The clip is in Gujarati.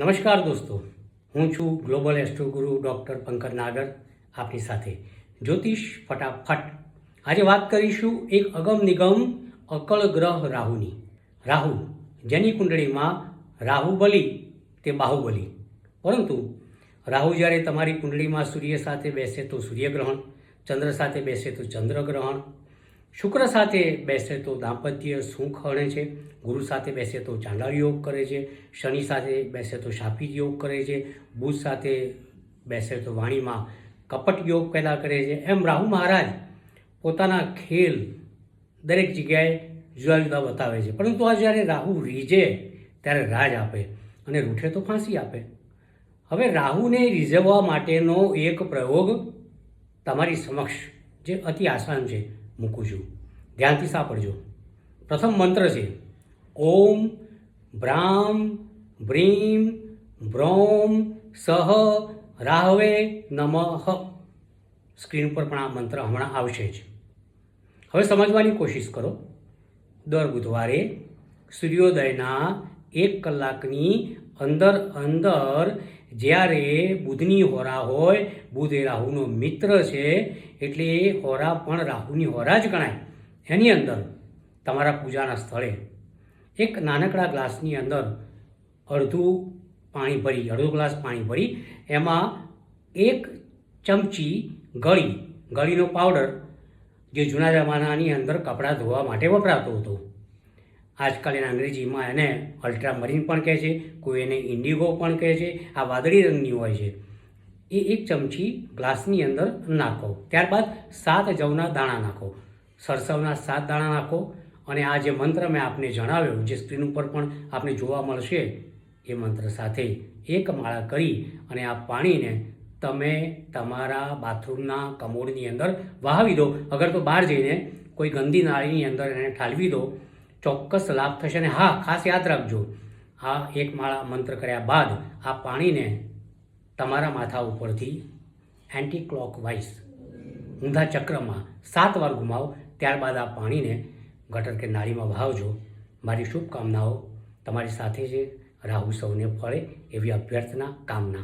નમસ્કાર દોસ્તો, હું છું ગ્લોબલ એસ્ટ્રો ગુરુ ડૉક્ટર પંકજ નાગર આપની સાથે જ્યોતિષ ફટાફટ. આજે વાત કરીશું એક અગમ નિગમ અકળ ગ્રહ રાહુની. રાહુ જેની કુંડળીમાં રાહુ બલી તે બાહુબલી. પરંતુ રાહુ જ્યારે તમારી કુંડળીમાં સૂર્ય સાથે બેસે તો સૂર્યગ્રહણ, ચંદ્ર સાથે બેસે તો ચંદ્રગ્રહણ. શુક્ર સાથે બેસે તો દાંપત્ય સુખ હણે છે. ગુરુ સાથે બેસે તો ચાંડાળ યોગ કરે છે. શનિ સાથે બેસે તો શાપિત યોગ કરે છે. બુધ સાથે બેસે તો વાણીમાં કપટ યોગ પેદા કરે છે. એમ રાહુ મહારાજ પોતાના ખેલ દરેક જગ્યાએ જુદા જુદા બતાવે છે. પરંતુ આ જ્યારે રાહુ રીઝે, ત્યારે રાજ આપે અને રૂઠે તો ફાંસી આપે. હવે રાહુને રીઝવવા માટેનો એક પ્રયોગ તમારી સમક્ષ જે અતિ આસાન છે. મૂકું છું. ધ્યાનથી સાંભળજો. પ્રથમ મંત્ર છે, ઓમ બ્રામ બ્રીમ બ્રોમ સહ રાહવે નમઃ. સ્ક્રીન પર પણ આ મંત્ર હમણાં આવશે જ. હવે સમજવાની કોશિશ કરો. દર બુધવારે સૂર્યોદયના એક કલાકની અંદર અંદર જ્યારે બુધની હોરા હોય, બુધ એ રાહુનો મિત્ર છે, એટલે એ હોરા પણ રાહુની હોરા જ ગણાય. એની અંદર તમારા પૂજાના સ્થળે એક નાનકડા ગ્લાસની અંદર અડધું પાણી ભરી, અડધો ગ્લાસ પાણી ભરી, એમાં એક ચમચી ગળી, ગળીનો પાવડર જે જૂના જમાનાની અંદર કપડાં ધોવા માટે વપરાતો હતો. આજકાલ એના અંગ્રેજીમાં એને અલ્ટ્રામરીન પણ કહે છે, કોઈ એને ઇન્ડિગો પણ કહે છે, આ વાદળી રંગની હોય છે. એ એક ચમચી ગ્લાસની અંદર નાખો. ત્યારબાદ સાત જવના દાણા નાખો. સરસવના સાત દાણા નાખો અને આ જે મંત્ર મેં આપને જણાવ્યો, જે સ્ક્રીન ઉપર પણ આપને જોવા મળશે, એ મંત્ર સાથે એક માળા કરી અને આ પાણીને તમે તમારા બાથરૂમના કમોડની અંદર વહાવી દો. અગર તો બહાર જઈને કોઈ ગંદી નાળીની અંદર એને ઠાલવી દો ચોક્કસ લાભ થશે અને હા, ખાસ યાદ રાખજો. આ એક માળા મંત્ર કર્યા બાદ આ પાણીને તમારા માથા ઉપરથી એન્ટી ક્લોક વાઇઝ ઊંધા ચક્રમાં સાત વાર ઘુમાવો ત્યારબાદ આ પાણીને ગટર કે નાળીમાં વહાવજો. મારી શુભકામનાઓ તમારી સાથે છે. રાહુ સૌને ફળે એવી અભ્યર્થના, કામના.